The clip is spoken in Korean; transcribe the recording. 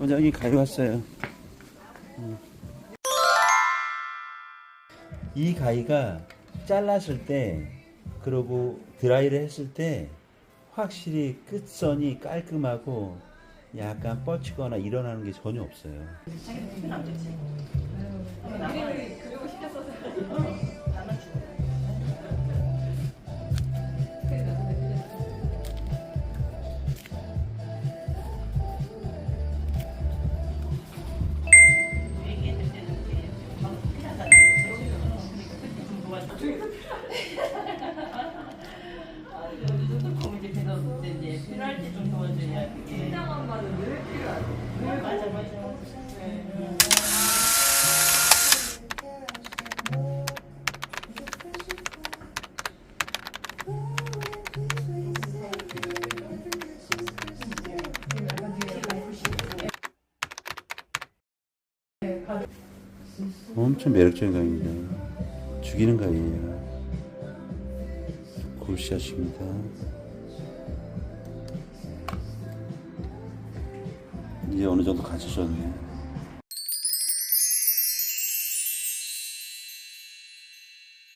원장님 가위 왔어요. 음. 이 가위가 잘랐을 때 그리고 드라이를 했을 때 확실히 끝선이 깔끔하고 약간 뻗치거나 일어나는 게 전혀 없어요. 엄청 매력적인 가위입니다. 죽이는 가위예요. 굴샷입니다. 이제 어느 정도 갖춰졌네.